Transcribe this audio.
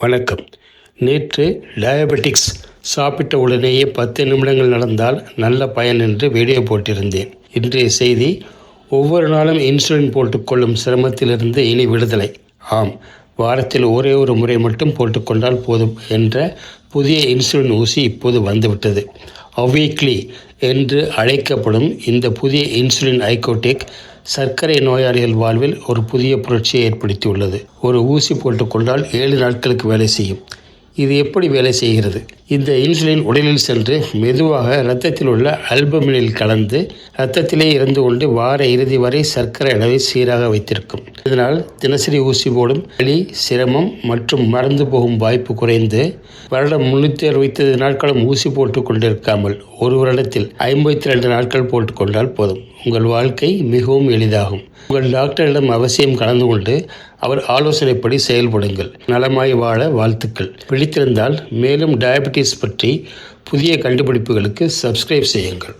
வணக்கம். நேற்று டயபெட்டிக்ஸ் சாப்பிட்ட உடனேயே பத்து நிமிடங்கள் நடந்தால் நல்ல பயன் என்று வீடியோ போட்டிருந்தேன். இன்றைய செய்தி ஒவ்வொரு நாளும் இன்சுலின் போட்டுக்கொள்ளும் சிரமத்திலிருந்து இனி விடுதலை. ஆம் வாரத்தில் ஒரே ஒரு முறை மட்டும் போட்டுக்கொண்டால் போதும் என்ற புதிய இன்சுலின் ஊசி இப்போது வந்துவிட்டது. அவ்வீக்லி என்று அழைக்கப்படும் இந்த புதிய இன்சுலின் ஐகோடெக் சர்க்கரை நோயாளிகள் வாழ்வில் ஒரு புதிய புரட்சியை ஏற்படுத்தியுள்ளது. ஒரு ஊசி போட்டுக்கொண்டால் ஏழு நாட்களுக்கு வேலை செய்யும். இது எப்படி வேலை செய்கிறது? இந்த இன்சுலின் உடலில் சென்று மெதுவாக இரத்தத்தில் உள்ள அல்பமினில் கலந்து இரத்தத்திலே இருந்து கொண்டு வார இறுதி வரை சர்க்கரை அளவை சீராக வைத்திருக்கும். இதனால் தினசரி ஊசி போடும் வலி சிரமம் மற்றும் மறந்து போகும் வாய்ப்பு குறைந்து வருடம் முன்னூற்றி அறுபத்தி நாட்களும் ஊசி போட்டு கொண்டிருக்காமல் ஒரு வருடத்தில் ஐம்பத்தி ரெண்டு நாட்கள் போட்டுக்கொண்டால் போதும். உங்கள் வாழ்க்கை மிகவும் எளிதாகும். உங்கள் டாக்டரிடம் அவசியம் கலந்து கொண்டு அவர் ஆலோசனைப்படி செயல்படுங்கள். நலமாய் வாழ வாழ்த்துக்கள். பிடித்திருந்தால் மேலும் டயபெட்டிஸ் பற்றி புதிய கண்டுபிடிப்புகளுக்கு சப்ஸ்கிரைப் செய்யுங்கள்.